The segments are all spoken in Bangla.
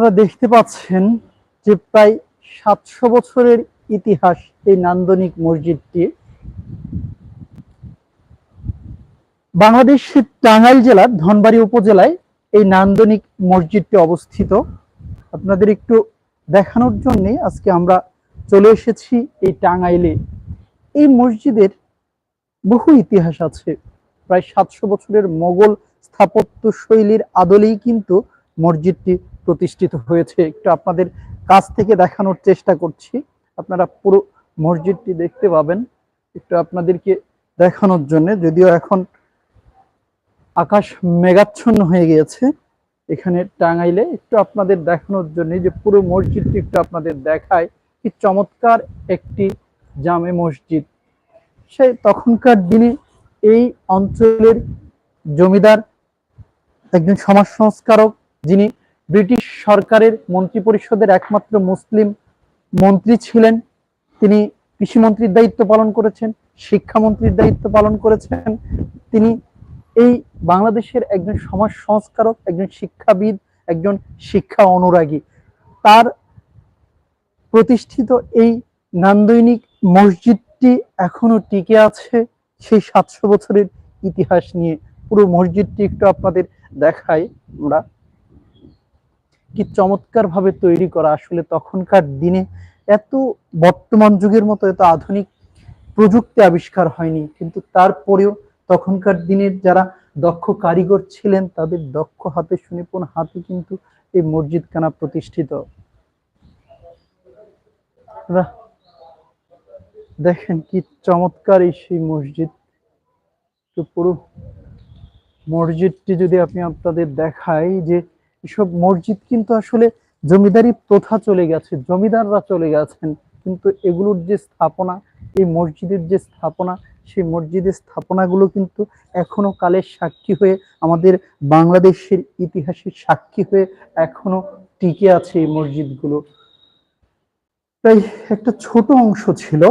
আপনারা দেখতে পাচ্ছেন যে প্রায় সাতশো বছরের ইতিহাস এই নান্দনিক মসজিদটি বাংলাদেশের টাঙ্গাইল জেলার ধনবাড়ি উপজেলায় এই নান্দনিক মসজিদটি অবস্থিত। আপনাদের একটু দেখানোর জন্য আজকে আমরা চলে এসেছি এই টাঙ্গাইলে। এই মসজিদের বহু ইতিহাস আছে। প্রায় সাতশো বছরের মোগল স্থাপত্য শৈলীর আদলেই কিন্তু মসজিদটি প্রতিষ্ঠিত হয়েছে। একটু আপনাদের কাছ থেকে দেখানোর চেষ্টা করছি। আপনারা পুরো মসজিদটি দেখতে পাবেন। একটু আপনাদেরকে দেখানোর জন্য, যদিও এখন আকাশ মেঘাচ্ছন্ন হয়ে গিয়েছে এখানে টাঙাইলে একটু আপনাদের দেখানোর জন্য যে পুরো মসজিদটি একটু আপনাদের দেখায় কি চমৎকার একটি জামে মসজিদ। সেই তখনকার দিনে এই অঞ্চলের জমিদার, একজন সমাজ সংস্কারক যিনি ব্রিটিশ সরকারের মন্ত্রী পরিষদের একমাত্র মুসলিম মন্ত্রী ছিলেন। তিনি কৃষিমন্ত্রীর দায়িত্ব পালন করেছেন, শিক্ষামন্ত্রীর দায়িত্ব পালন করেছেন। তিনি এই বাংলাদেশের একজন সমাজ সংস্কারক, একজন শিক্ষাবিদ, একজন শিক্ষা অনুরাগী। তার প্রতিষ্ঠিত এই নান্দনিক মসজিদটি এখনও টিকে আছে সেই সাতশো বছরের ইতিহাস নিয়ে। পুরো মসজিদটি একটু আপনাদের দেখাই, আমরা কি চমৎকার ভাবে তৈরি করা আসলে তখনকার দিনে এত বর্তমান যুগের মতো এত আধুনিক প্রযুক্তি আবিষ্কার হয়নি, কিন্তু তারপরেও তখনকার দিনের যারা দক্ষ কারিগর ছিলেন, তাদের দক্ষ হাতে সুনিপুণ হাতে কিন্তু এই মসজিদ খানা প্রতিষ্ঠিত দেখেন কি চমৎকার এই সেই মসজিদ। পুরো মসজিদটি যদি আপনি আপনাদের দেখাই যে এসব মসজিদ কিন্তু আসলে জমিদারি প্রথা চলে গেছে, জমিদাররা চলে গেছেন। কিন্তু এগুলোর যে স্থাপনা, এই মসজিদের যে স্থাপনা, সেই মসজিদের স্থাপনাগুলো কিন্তু এখনও কালের সাক্ষী হয়ে, আমাদের বাংলাদেশের ইতিহাসের সাক্ষী হয়ে এখনও টিকে আছে এই মসজিদগুলো। তাই একটা ছোট অংশ ছিল,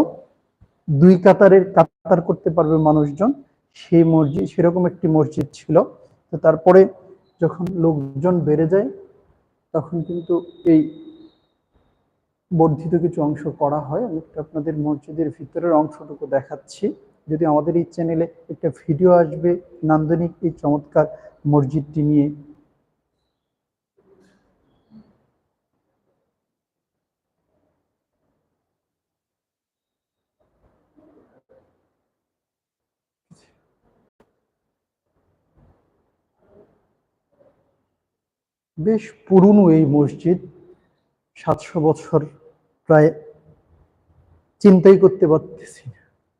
দুই কাতারের কাতার করতে পারবে মানুষজন, সেই মসজিদ, সেরকম একটি মসজিদ ছিল। তো তারপরে যখন লোকজন বেড়ে যায়, তখন কিন্তু এই বর্ধিত কিছু অংশ করা হয়। আমি একটু আপনাদের মসজিদের ভিতরের অংশটুকু দেখাচ্ছি। যদি আমাদের এই চ্যানেলে একটা ভিডিও আসবে, নান্দনিক এই চমৎকার মসজিদটি নিয়ে বেশ পুরনো এই মসজিদ। সাতশো বছর প্রায় চিন্তাই করতে পারতেছি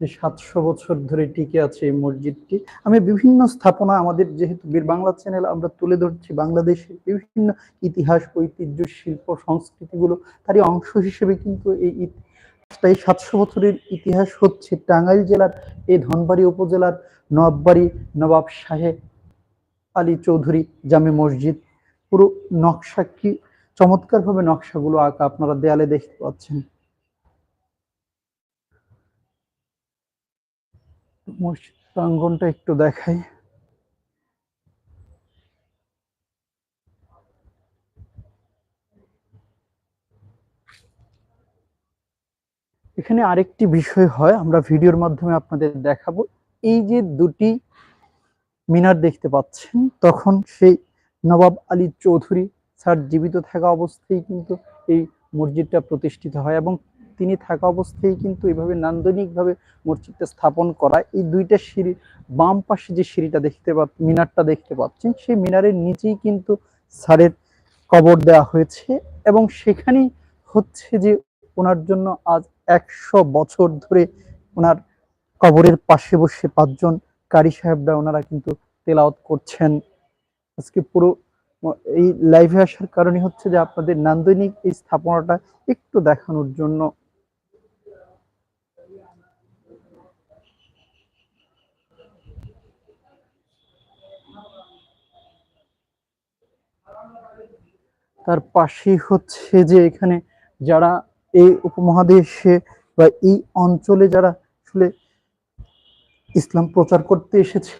যে সাতশো বছর ধরে টিকে আছে এই মসজিদটি। আমি বিভিন্ন স্থাপনা আমাদের যেহেতু বীর বাংলা চ্যানেল, আমরা তুলে ধরছি বাংলাদেশের বিভিন্ন ইতিহাস, ঐতিহ্য, শিল্প, সংস্কৃতিগুলো, তারই অংশ হিসেবে কিন্তু এই তাই সাতশো বছরের ইতিহাস হচ্ছে টাঙ্গাইল জেলার এই ধনবাড়ি উপজেলার নবাববাড়ি নবাব সাহেব আলী চৌধুরী জামে মসজিদ। পুরো নকশা কি চমৎকার ভাবে নকশাগুলো আঁকা আপনারা দেয়ালে দেখতে পাচ্ছেন। মসজিদ প্রাঙ্গনটা একটু দেখাই। এখানে আরেকটি বিষয় হয়, আমরা ভিডিওর মাধ্যমে আপনাদের দেখাবো। এই যে দুটি মিনার দেখতে পাচ্ছেন, তখন সেই নবাব আলী চৌধুরী স্যার জীবিত থাকা অবস্থায় কিন্তু এই মসজিদটা প্রতিষ্ঠিত হয় এবং তিনি থাকা অবস্থায় কিন্তু এইভাবে নান্দনিকভাবে মসজিদটা স্থাপন করা এই দুইটা সিঁড়ি বাম পাশে যে সিঁড়িটা দেখতে পা মিনারটা দেখতে পাচ্ছেন, সেই মিনারের নিচেই কিন্তু স্যারের কবর দেওয়া হয়েছে এবং সেখানেই হচ্ছে যে ওনার জন্য আজ একশো বছর ধরে ওনার কবরের পাশে বসে পাঁচজন কারি সাহেবরা ওনারা কিন্তু তেলাওত করছেন। আজকে পুরো এই লাইভে আসার কারণে হচ্ছে যে আপনাদের নান্দনিক এই স্থাপনাটা একটু দেখানোর জন্য। তার পাশেই হচ্ছে যে এখানে যারা এই উপমহাদেশে বা এই অঞ্চলে যারা আসলে ইসলাম প্রচার করতে এসেছে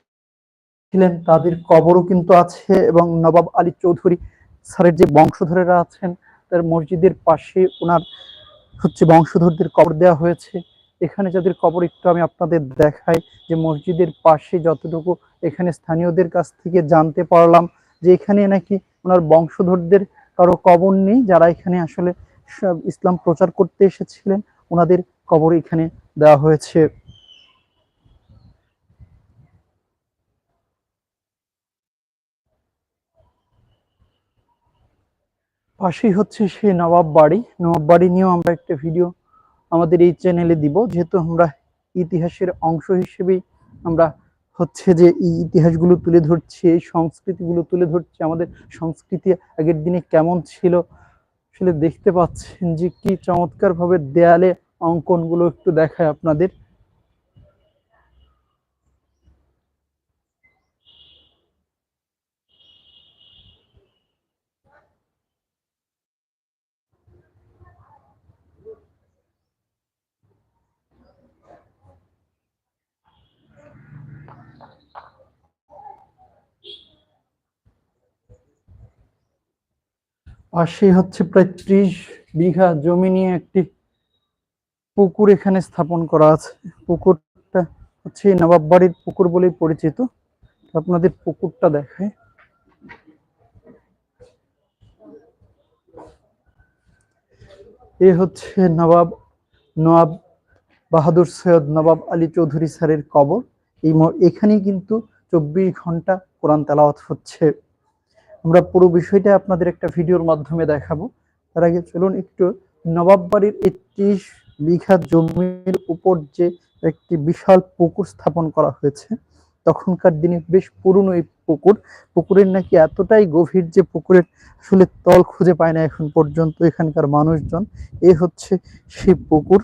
ছিলেন, তাদের কবরও কিন্তু আছে এবং নবাব আলী চৌধুরী স্যারের যে বংশধরেরা আছেন, তার মসজিদের পাশে ওনার হচ্ছে বংশধরদের কবর দেওয়া হয়েছে। এখানে যাদের কবর একটু আমি আপনাদের দেখাই, যে মসজিদের পাশে যতটুকু এখানে স্থানীয়দের কাছ থেকে জানতে পারলাম, যে এখানে নাকি ওনার বংশধরদের কারও কবর নেই, যারা এখানে আসলে ইসলাম প্রচার করতে এসেছিলেন, ওনাদের কবর এখানে দেওয়া হয়েছে। পাশেই হচ্ছে সেই নবাব বাড়ি। নবাব বাড়ি নিয়েও আমরা একটা ভিডিও আমাদের এই চ্যানেলে দিব। যেহেতু আমরা ইতিহাসের অংশ হিসেবেই আমরা হচ্ছে যে এই ইতিহাসগুলো তুলে ধরছি, এই সংস্কৃতিগুলো তুলে ধরছি, আমাদের সংস্কৃতি আগের দিনে কেমন ছিল, আসলে দেখতে পাচ্ছেন যে কি চমৎকারভাবে দেয়ালে অঙ্কনগুলো একটু দেখায় আপনাদের। পাশে হচ্ছে প্রায় ত্রিশ বিঘা জমি নিয়ে একটি পুকুর এখানে স্থাপন করা আছে। পুকুরটা হচ্ছে নবাব বাড়ির পুকুর বলেই পরিচিত। আপনাদের পুকুরটা দেখায় এ হচ্ছে নবাব নবাব বাহাদুর সৈয়দ নবাব আলী চৌধুরী স্যারের কবর। এই এখানেই কিন্তু চব্বিশ ঘণ্টা কোরআন তেলাওয়াত হচ্ছে। আমরা পুরো বিষয়টা আপনাদের একটা ভিডিওর মাধ্যমে দেখাবো। তার আগে চলুন একটু নবাব বাড়ির এই ত্রিশ বিঘা জমির উপর যে একটি বিশাল পুকুর স্থাপন করা হয়েছে, তখনকার দিনে বেশ পুরনো এই পুকুর। পুকুরের নাকি এতটাই গভীর যে পুকুরের আসলে তল খুঁজে পায় না এখন পর্যন্ত এখানকার মানুষজন। এ হচ্ছে সেই পুকুর।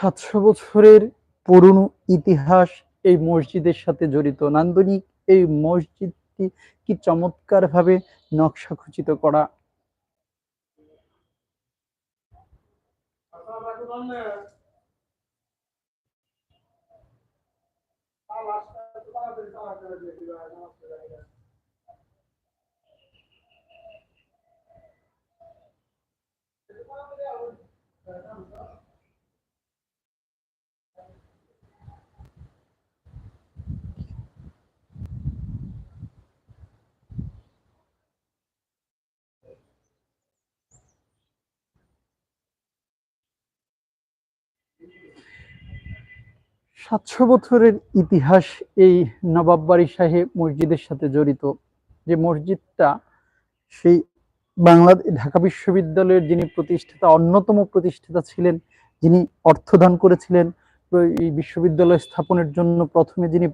সাতশো বছরের পুরনো ইতিহাস এই মসজিদের সাথে জড়িত। নান্দনিক এই মসজিদটি কি চমৎকার ভাবে নকশা খচিত করা? সাতশো বছরের ইতিহাস এই নবাব বাড়ি সাহেব মসজিদের সাথে জড়িত। যে মসজিদটা সেই বাংলাদেশ ঢাকা বিশ্ববিদ্যালয়ের যিনি প্রতিষ্ঠাতা, অন্যতম প্রতিষ্ঠাতা ছিলেন, যিনি অর্থদান করেছিলেন এই বিশ্ববিদ্যালয় স্থাপনের জন্য প্রথমে যিনি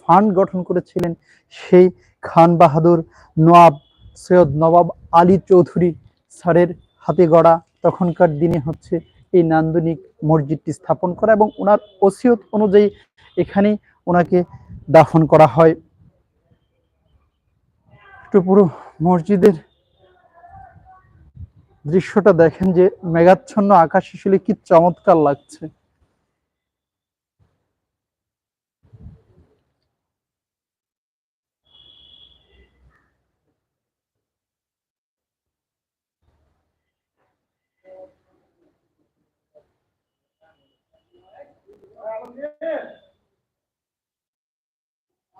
ফান্ড গঠন করেছিলেন, সেই খান বাহাদুর নওয়াব সৈয়দ নবাব আলী চৌধুরী স্যারের হাতে গড়া তখনকার দিনে হচ্ছে এই নান্দনিক মসজিদটি স্থাপন করা এবং ওনার ওসিয়ত অনুযায়ী এখানে ওনাকে দাফন করা হয়। একটু পুরো মসজিদের দৃশ্যটা দেখেন যে মেঘাচ্ছন্ন আকাশ আসলে কি চমৎকার লাগছে।